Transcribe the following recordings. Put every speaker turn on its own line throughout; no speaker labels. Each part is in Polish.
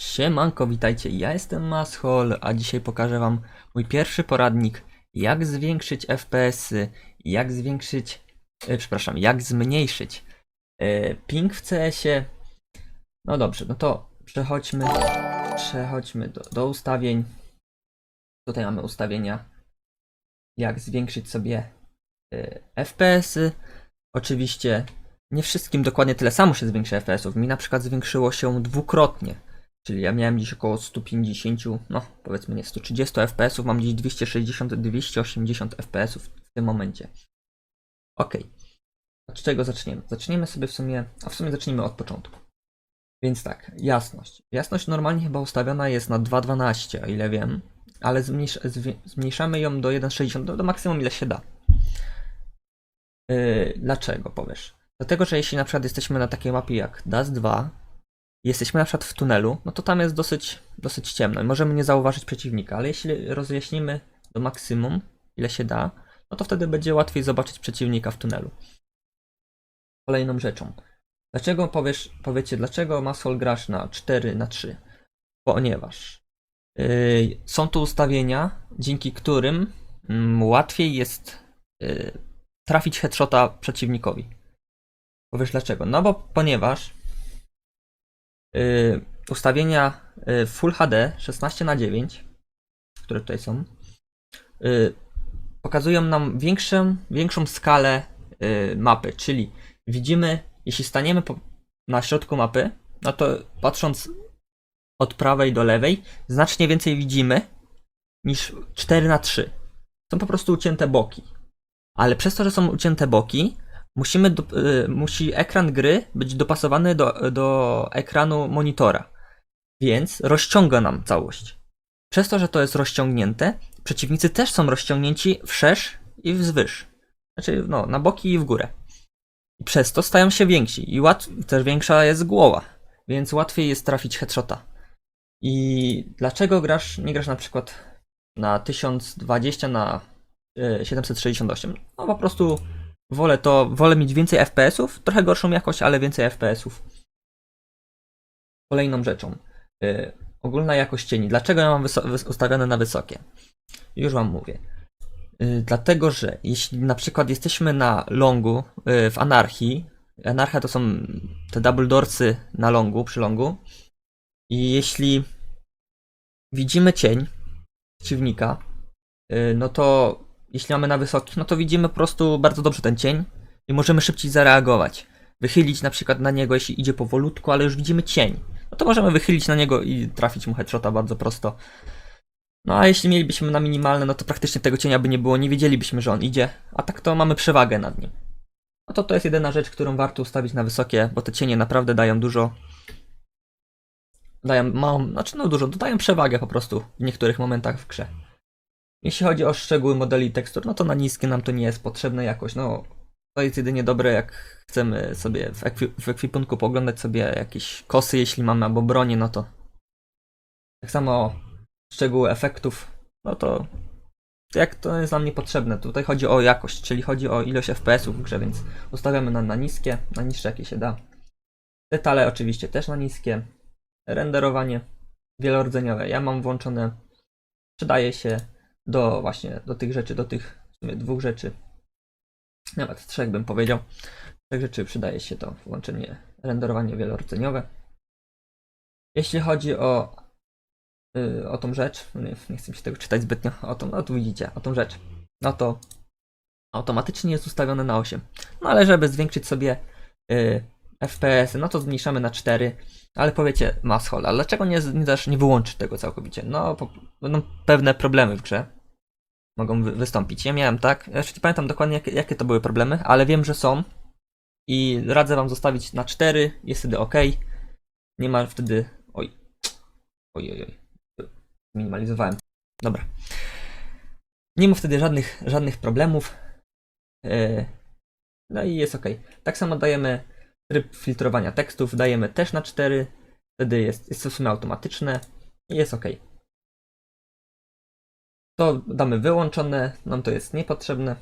Siemanko, witajcie, ja jestem Mashol, a dzisiaj pokażę wam mój pierwszy poradnik, jak zwiększyć FPS-y, jak zwiększyć, e, przepraszam, jak zmniejszyć e, ping w CS-ie. No dobrze, no to przechodźmy, przechodźmy do, do ustawień. Tutaj mamy ustawienia, jak zwiększyć sobie e, FPS-y. Oczywiście nie wszystkim dokładnie tyle samo się zwiększa FPS-ów. Mi na przykład zwiększyło się dwukrotnie. Czyli ja miałem dziś około 150, no powiedzmy nie 130 FPS-ów, mam dziś 260-280 FPS-ów w tym momencie. Ok. Od czego zaczniemy? Zaczniemy sobie w sumie, a w sumie zacznijmy od początku. Więc tak, jasność. Jasność normalnie chyba ustawiona jest na 2.12, o ile wiem, ale zmniejszamy ją do 1.60, do, do maksimum ile się da. Yy, dlaczego powiesz? Dlatego, że jeśli na przykład jesteśmy na takiej mapie jak DAS 2, jesteśmy na przykład w tunelu, no to tam jest dosyć, dosyć ciemno i możemy nie zauważyć przeciwnika, ale jeśli rozjaśnimy do maksimum, ile się da, no to wtedy będzie łatwiej zobaczyć przeciwnika w tunelu. Kolejną rzeczą. Dlaczego powiesz, powiecie, dlaczego Masol grasz na 4 na 3? Ponieważ yy, są tu ustawienia, dzięki którym mm, łatwiej jest yy, trafić headshota przeciwnikowi. Powiesz dlaczego? No bo ponieważ yy, ustawienia yy, Full HD 16 na 9 które tutaj są, yy, pokazują nam większą, większą skalę mapy, czyli widzimy, jeśli staniemy na środku mapy, no to patrząc od prawej do lewej, znacznie więcej widzimy niż 4 na 3 Są po prostu ucięte boki. Ale przez to, że są ucięte boki, musimy do, y, musi ekran gry być dopasowany do, do ekranu monitora. Więc rozciąga nam całość. Przez to, że to jest rozciągnięte, przeciwnicy też są rozciągnięci wszerz i wzwyż. Znaczy, no, na boki i w górę. I przez to stają się więksi. I łat, też większa jest głowa. Więc łatwiej jest trafić headshota. I dlaczego grasz, nie grasz na przykład na 1020 na y, 768? No po prostu wolę to, wolę mieć więcej FPS-ów, trochę gorszą jakość, ale więcej FPS-ów. Kolejną rzeczą. y, ogólna jakość cieni. Dlaczego ja mam ustawione na wysokie? Już wam mówię. Y, dlatego, że jeśli na przykład jesteśmy na longu y, w anarchii, anarchia to są te double doorsy na longu, przy longu, i jeśli widzimy cień przeciwnika, y, no to jeśli mamy na wysokich, no to widzimy po prostu bardzo dobrze ten cień i możemy szybciej zareagować. Wychylić na przykład na niego, jeśli idzie powolutku, ale już widzimy cień. No to możemy wychylić na niego i trafić mu headshota bardzo prosto. No a jeśli mielibyśmy na minimalne, no to praktycznie tego cienia by nie było, nie wiedzielibyśmy, że on idzie, a tak to mamy przewagę nad nim. No to to jest jedyna rzecz, którą warto ustawić na wysokie, bo te cienie naprawdę dają dużo. Dają małą, znaczy no dużo, dodają przewagę po prostu w niektórych momentach w grze. Jeśli chodzi o szczegóły modeli tekstur, no to na niskie nam to nie jest potrzebne jakoś, no to jest jedynie dobre jak chcemy sobie w, ekwi- w ekwipunku pooglądać sobie jakieś kosy, jeśli mamy albo bronię, no to tak samo szczegóły efektów, no to jak to jest nam niepotrzebne. Tutaj chodzi o jakość, czyli chodzi o ilość FPS-ów w grze, więc ustawiamy na, na niskie, na niższe jakie się da. Detale oczywiście też na niskie. Renderowanie wielordzeniowe. Ja mam włączone, przydaje się do właśnie do tych rzeczy, do tych w sumie dwóch rzeczy. Nawet trzech bym powiedział. Trzech rzeczy przydaje się to włączenie renderowanie wielordzeniowe. Jeśli chodzi o y, o tą rzecz, nie, nie chcę się tego czytać zbytnio, o tą, no tu widzicie, o tą rzecz, no to automatycznie jest ustawione na 8. No ale żeby zwiększyć sobie y, FPS, no to zmniejszamy na 4, ale powiecie, Mashol, ale dlaczego nie, nie nie wyłączyć tego całkowicie? No, po, będą pewne problemy w grze. Mogą wy, wystąpić. Ja miałem tak, ja jeszcze nie pamiętam dokładnie jakie, jakie to były problemy, ale wiem, że są. I radzę wam zostawić na 4, jest wtedy ok. Nie ma wtedy. Oj. Oj, oj, oj minimalizowałem. Dobra. Nie ma wtedy żadnych, żadnych problemów. Yy, No i jest ok. Tak samo dajemy tryb filtrowania tekstów, dajemy też na 4. Wtedy jest, jest w sumie automatyczne i jest ok. To damy wyłączone, nam to jest niepotrzebne.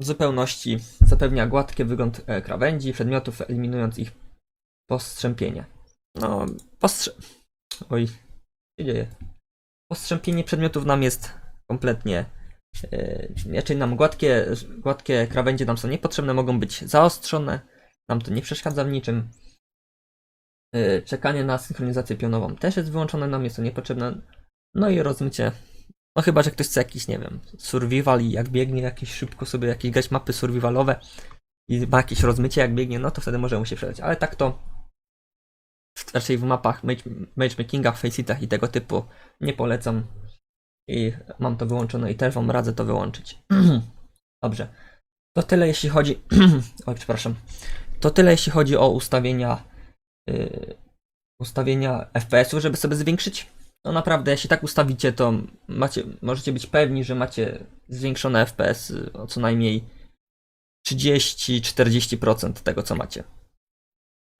W zupełności zapewnia gładki wygląd e, krawędzi, przedmiotów, eliminując ich postrzępienie. no, postrze... Oj, co się dzieje? Postrzępienie przedmiotów nam jest kompletnie... Yy, raczej nam gładkie, gładkie krawędzie nam są niepotrzebne, mogą być zaostrzone. Nam to nie przeszkadza w niczym. Yy, czekanie na synchronizację pionową też jest wyłączone, nam jest to niepotrzebne. No i rozmycie. No chyba, że ktoś chce jakiś, nie wiem, survival i jak biegnie jakieś szybko sobie jakieś grać mapy survivalowe i ma jakieś rozmycie jak biegnie, no to wtedy może mu się przydać. Ale tak to raczej w mapach match- matchmakingach, faceitach i tego typu nie polecam. I mam to wyłączone i też wam radzę to wyłączyć. Dobrze. To tyle jeśli chodzi. Oj, przepraszam. To tyle jeśli chodzi o ustawienia. Yy, ustawienia FPS-u, żeby sobie zwiększyć. No naprawdę, jeśli tak ustawicie, to macie, możecie być pewni, że macie zwiększone FPS o co najmniej 30-40% tego, co macie.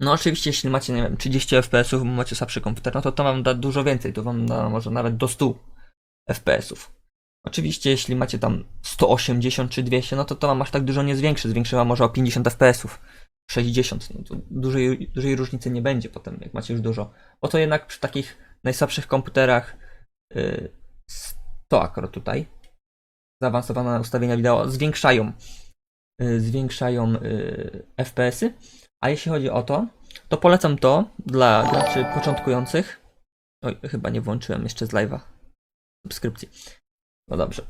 No oczywiście, jeśli macie, nie wiem, 30 FPS-ów, macie słabszy komputer, no to to wam da dużo więcej, to wam da może nawet do 100 FPS-ów. Oczywiście, jeśli macie tam 180 czy 200, no to to wam aż tak dużo nie zwiększy, zwiększy wam może o 50 FPS-ów. 60, no dużej, dużej różnicy nie będzie potem, jak macie już dużo. Bo to jednak przy takich najsłabszych komputerach yy, to akurat tutaj zaawansowane ustawienia wideo zwiększają yy, zwiększają yy, FPS-y. A jeśli chodzi o to, to polecam to dla graczy początkujących. Oj, chyba nie włączyłem jeszcze z live'a subskrypcji. No dobrze.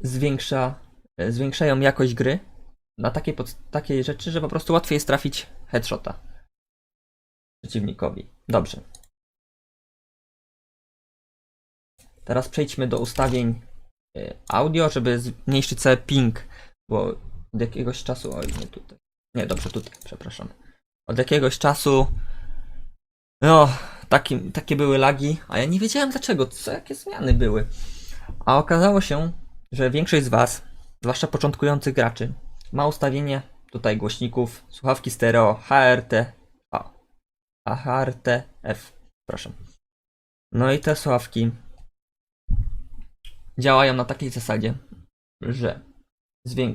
Zwiększa, zwiększają jakość gry na takie, pod, takie rzeczy, że po prostu łatwiej jest trafić headshota przeciwnikowi. Dobrze. Teraz przejdźmy do ustawień y, audio, żeby zmniejszyć sobie ping, bo od jakiegoś czasu. Oj, nie tutaj. Nie, dobrze, tutaj, przepraszam. Od jakiegoś czasu. No, taki, takie były lagi, a ja nie wiedziałem dlaczego, co jakie zmiany były. A okazało się, że większość z Was, zwłaszcza początkujących graczy, ma ustawienie tutaj głośników, słuchawki stereo HRT, a, a HRTF, przepraszam. No i te słuchawki działają na takiej zasadzie, że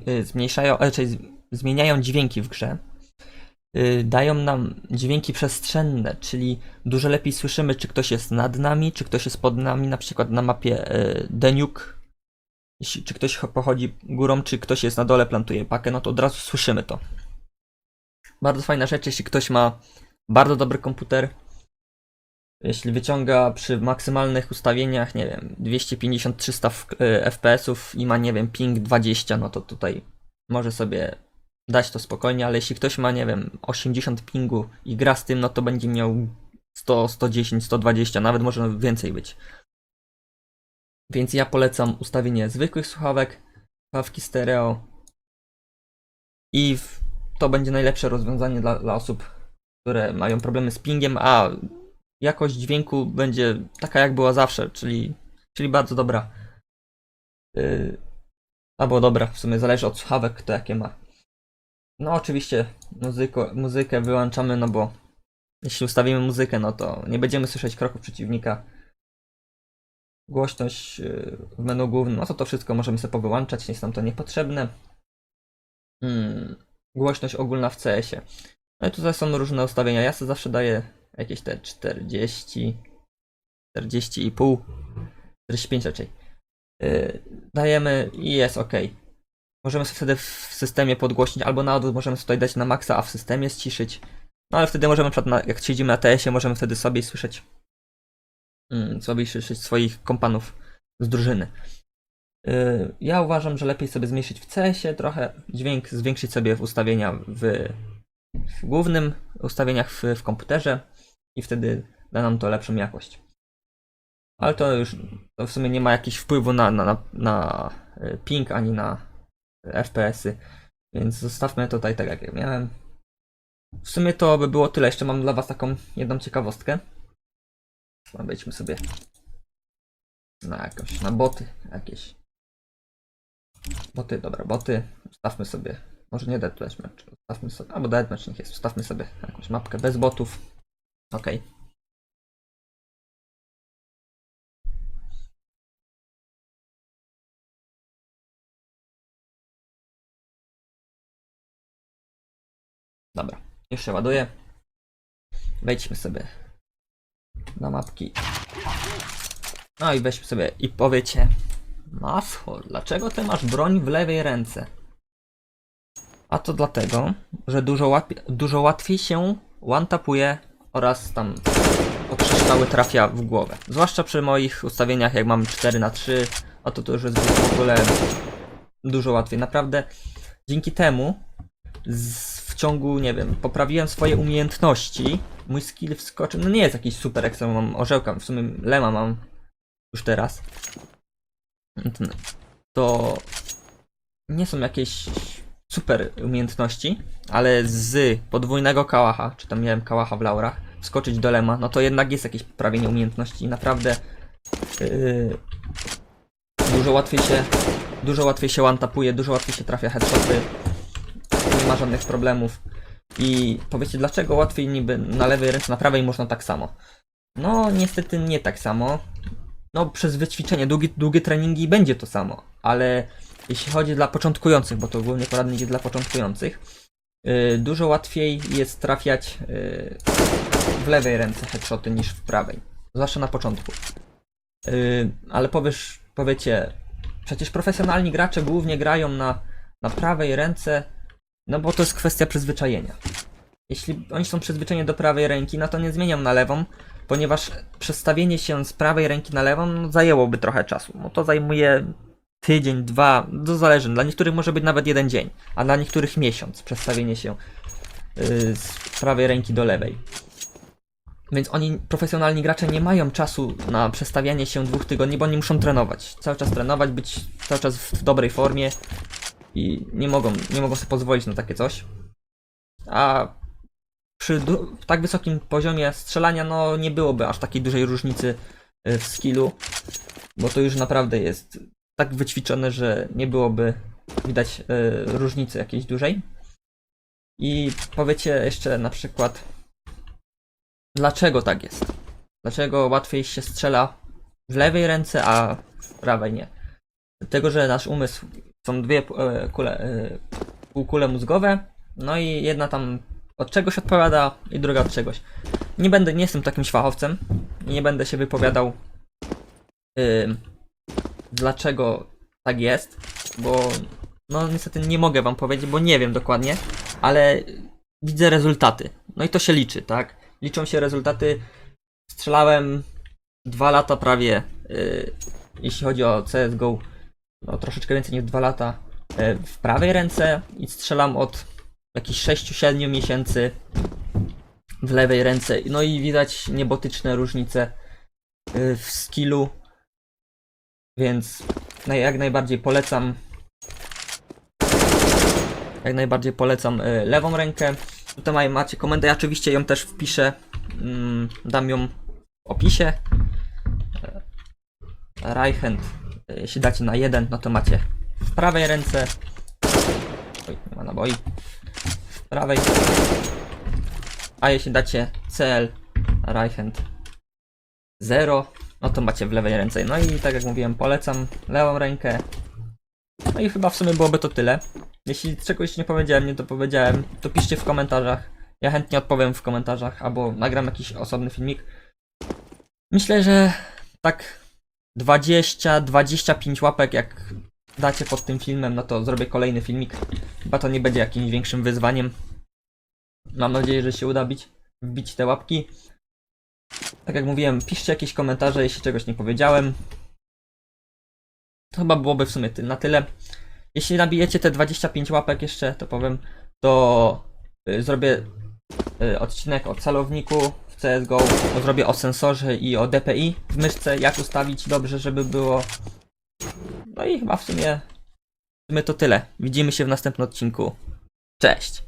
y, zmniejszają, e, czyli z- zmieniają dźwięki w grze, y, dają nam dźwięki przestrzenne, czyli dużo lepiej słyszymy, czy ktoś jest nad nami, czy ktoś jest pod nami, na przykład na mapie y, Deniuk, czy ktoś cho- pochodzi górą, czy ktoś jest na dole, plantuje pakę, no to od razu słyszymy to. Bardzo fajna rzecz, jeśli ktoś ma bardzo dobry komputer, jeśli wyciąga przy maksymalnych ustawieniach, nie wiem, 250-300 f- y, FPS-ów i ma, nie wiem, ping 20, no to tutaj może sobie dać to spokojnie, ale jeśli ktoś ma, nie wiem, 80 pingu i gra z tym, no to będzie miał 100, 110, 120, nawet może więcej być. Więc ja polecam ustawienie zwykłych słuchawek, słuchawki stereo i to będzie najlepsze rozwiązanie dla, dla osób, które mają problemy z pingiem, a jakość dźwięku będzie taka jak była zawsze, czyli, czyli bardzo dobra. Yy, albo dobra, w sumie zależy od słuchawek, kto jakie ma. No oczywiście muzyko, muzykę wyłączamy, no bo jeśli ustawimy muzykę, no to nie będziemy słyszeć kroków przeciwnika. Głośność yy, w menu głównym, no to to wszystko możemy sobie powyłączać, jest nam to niepotrzebne. Hmm, głośność ogólna w CS-ie. No i tutaj są różne ustawienia. Ja sobie zawsze daję jakieś te 40, 40,5, 45 raczej. Yy, dajemy i jest ok. Możemy sobie wtedy w systemie podgłośnić, albo na odwrót możemy tutaj dać na maksa, a w systemie ściszyć. No ale wtedy możemy, na przykład na, jak siedzimy na TS-ie, możemy wtedy sobie słyszeć, mm, sobie słyszeć swoich kompanów z drużyny. Yy, ja uważam, że lepiej sobie zmniejszyć w CS-ie trochę dźwięk, zwiększyć sobie w ustawienia w, w głównym ustawieniach w, w komputerze i wtedy da nam to lepszą jakość. Ale to już to w sumie nie ma jakichś wpływu na, na, na, na y, ping ani na FPS-y, więc zostawmy tutaj tak jak ja miałem. W sumie to by było tyle. Jeszcze mam dla Was taką jedną ciekawostkę. Wejdźmy sobie na jakąś, na boty jakieś. Boty, dobra, boty. Ustawmy sobie, może nie deathmatch, ustawmy sobie, albo deathmatch niech jest, ustawmy sobie jakąś mapkę bez botów. Okej. Dobra, już się ładuje. wejdźmy sobie na mapki. No i weźmy sobie i powiecie Mashol, dlaczego ty masz broń w lewej ręce? A to dlatego, że dużo, dużo łatwiej się one-tapuje oraz tam okrzyształy trafia w głowę. Zwłaszcza przy moich ustawieniach, jak mam 4 na 3 a to to już jest w ogóle dużo łatwiej. Naprawdę dzięki temu z, w ciągu, nie wiem, poprawiłem swoje umiejętności. Mój skill wskoczył, no nie jest jakiś super, jak sobie mam orzełka, w sumie lema mam już teraz. To nie są jakieś super umiejętności, ale z podwójnego kałacha, czy tam miałem kałacha w laurach, skoczyć do lema, no to jednak jest jakieś poprawienie umiejętności naprawdę yy, dużo łatwiej się dużo łatwiej się one-tapuje, dużo łatwiej się trafia headshoty, nie ma żadnych problemów. I powiecie, dlaczego łatwiej niby na lewej ręce, na prawej można tak samo? No, niestety nie tak samo. No, przez wyćwiczenie, długie, długie treningi będzie to samo, ale jeśli chodzi dla początkujących, bo to ogólnie poradnik jest dla początkujących, dużo łatwiej jest trafiać yy, w lewej ręce headshoty niż w prawej. Zwłaszcza na początku. Yy, ale powiesz, powiecie, przecież profesjonalni gracze głównie grają na, na prawej ręce, no bo to jest kwestia przyzwyczajenia. Jeśli oni są przyzwyczajeni do prawej ręki, no to nie zmieniam na lewą, ponieważ przestawienie się z prawej ręki na lewą no, zajęłoby trochę czasu. No to zajmuje tydzień, dwa, to zależy. Dla niektórych może być nawet jeden dzień, a dla niektórych miesiąc przestawienie się yy, z prawej ręki do lewej. Więc oni, profesjonalni gracze, nie mają czasu na przestawianie się dwóch tygodni, bo oni muszą trenować. Cały czas trenować, być cały czas w dobrej formie i nie mogą, nie mogą sobie pozwolić na takie coś. A przy tak wysokim poziomie strzelania, no nie byłoby aż takiej dużej różnicy y, w skillu, bo to już naprawdę jest tak wyćwiczone, że nie byłoby widać y, różnicy jakiejś dużej. I powiecie jeszcze na przykład, dlaczego tak jest? Dlaczego łatwiej się strzela w lewej ręce, a w prawej nie? Dlatego, że nasz umysł są dwie e, kule, e, półkule mózgowe, no i jedna tam od czegoś odpowiada i druga od czegoś. Nie będę, nie jestem takim szwachowcem i nie będę się wypowiadał dlaczego tak jest, bo no niestety nie mogę wam powiedzieć, bo nie wiem dokładnie, ale widzę rezultaty. No i to się liczy, tak? Liczą się rezultaty. Strzelałem dwa lata prawie, yy, jeśli chodzi o CSGO, no troszeczkę więcej niż dwa lata yy, w prawej ręce i strzelam od jakichś 6-7 miesięcy w lewej ręce. No i widać niebotyczne różnice yy, w skillu, więc jak najbardziej polecam jak najbardziej polecam y, lewą rękę. Tutaj macie komendę, ja oczywiście ją też wpiszę, mm, dam ją w opisie. E, Reichend, y, jeśli dacie na jeden, no to macie w prawej ręce. Oj, nie ma naboi. W prawej. A jeśli dacie CL Reichend 0, no to macie w lewej ręce. No i tak jak mówiłem, polecam lewą rękę. No i chyba w sumie byłoby to tyle. Jeśli czegoś nie powiedziałem, nie to powiedziałem, to piszcie w komentarzach. Ja chętnie odpowiem w komentarzach, albo nagram jakiś osobny filmik. Myślę, że tak 20-25 łapek, jak dacie pod tym filmem, no to zrobię kolejny filmik. Chyba to nie będzie jakimś większym wyzwaniem. Mam nadzieję, że się uda bić, wbić te łapki. Tak jak mówiłem, piszcie jakieś komentarze, jeśli czegoś nie powiedziałem. To chyba byłoby w sumie na tyle. Jeśli nabijecie te 25 łapek jeszcze, to powiem, to y, zrobię y, odcinek o celowniku w CSGO, to zrobię o sensorze i o DPI w myszce, jak ustawić dobrze, żeby było. No i chyba w sumie, w sumie to tyle. Widzimy się w następnym odcinku. Cześć!